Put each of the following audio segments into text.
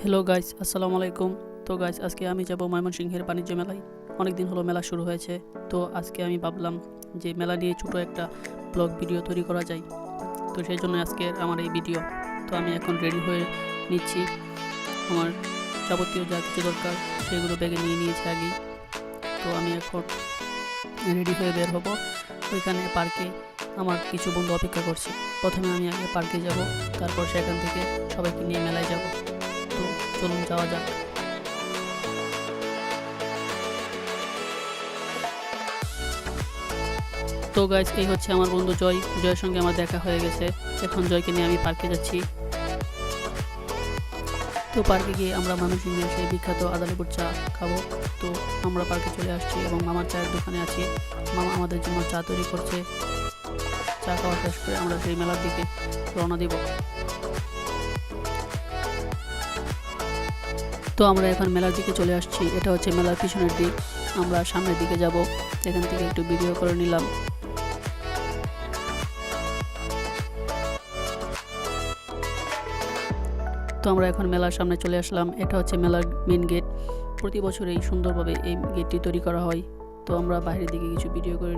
Hello guys আসসালামু আলাইকুম তো গাইস আজকে আমি যাব ময়মনসিংহের বাণিজ্য মেলায়। অনেক দিন হলো মেলা শুরু হয়েছে। তো, আজকে আমি ভাবলাম যে মেলা নিয়ে ছোটো একটা ব্লগ ভিডিও তৈরি করা যায়। তো, সেই জন্য আজকে আমার এই ভিডিও। তো, আমি এখন রেডি হয়ে নিচ্ছি। আমার যাবতীয় যা কিছু দরকার, সেগুলো ব্যাগে নিয়ে নিয়েছি আগেই তো, আমি এখন রেডি হয়ে বের হব। ওইখানে পার্কে আমার কিছু বন্ধু অপেক্ষা করছে। প্রথমে আমি আগে পার্কে যাব, তারপর সেখান থেকে সবাইকে নিয়ে মেলায় যাব। তো চলুন যাওয়া যাক। তো গাইজ এই হচ্ছে আমার বন্ধু জয়। জয়ের সঙ্গে আমার দেখা হয়ে গেছে। এখন জয়কে নিয়ে আমি পার্কে যাচ্ছি। তো পার্কে গিয়ে আমরা ময়মনসিংহের সেই বিখ্যাত আদালিপুর চা খাব। তো আমরা পার্কে চলে আসছি এবং মামার চায়ের দোকানে আছি। মামা আমাদের জন্য চা তৈরি করছে। চা খাওয়া শেষ করে আমরা সেই মেলার দিকে রওনা দিব। তো আমরা এখন মেলার দিকে চলে আসছি। এটা হচ্ছে মেলার পিছনের দিক। আমরা সামনের দিকে যাব। এখান থেকে একটু ভিডিও করে নিলাম। তো আমরা এখন মেলার সামনে চলে আসলাম। এটা হচ্ছে মেলার মেন গেট প্রতি বছরেই সুন্দরভাবে এই গেটটি তৈরি করা হয়। তো আমরা বাইরের দিকে কিছু ভিডিও করে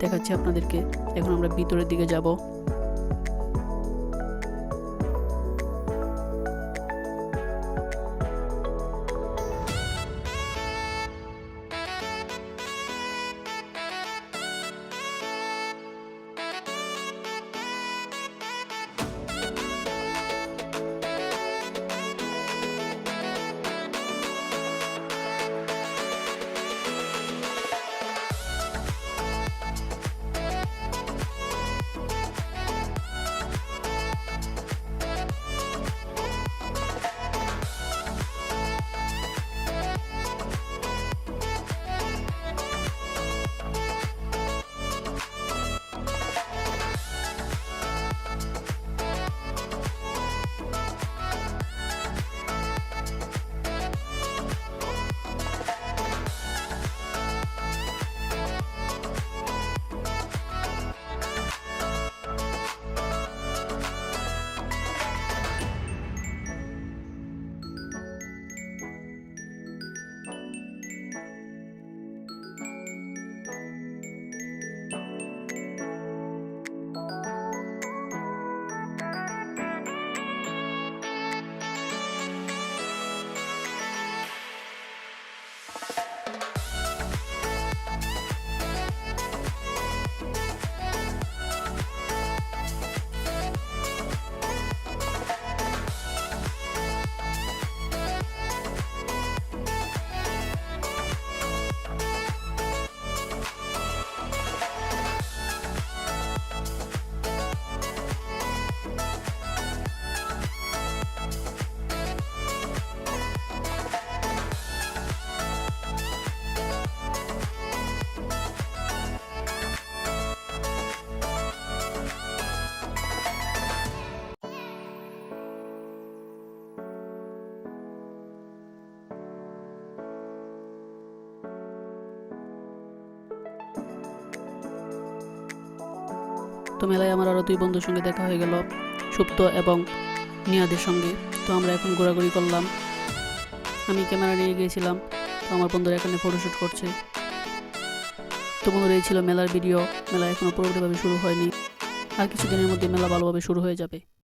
দেখাচ্ছি আপনাদেরকে। এখন আমরা ভিতরের দিকে যাব। তো মেলায় আমার আরও দুই বন্ধুর সঙ্গে দেখা হয়ে গেল, সুপ্ত এবং নিয়াদের সঙ্গে। তো আমরা এখন ঘোরাঘুরি করলাম। আমি ক্যামেরা নিয়ে গিয়েছিলাম, তো আমার বন্ধুরা এখানে ফটোশ্যুট করছে। তো বন্ধুরা, এই ছিল মেলার ভিডিও মেলা এখনও পুরোপুরিভাবে শুরু হয়নি। আর কিছুদিনের মধ্যে মেলা ভালোভাবে শুরু হয়ে যাবে।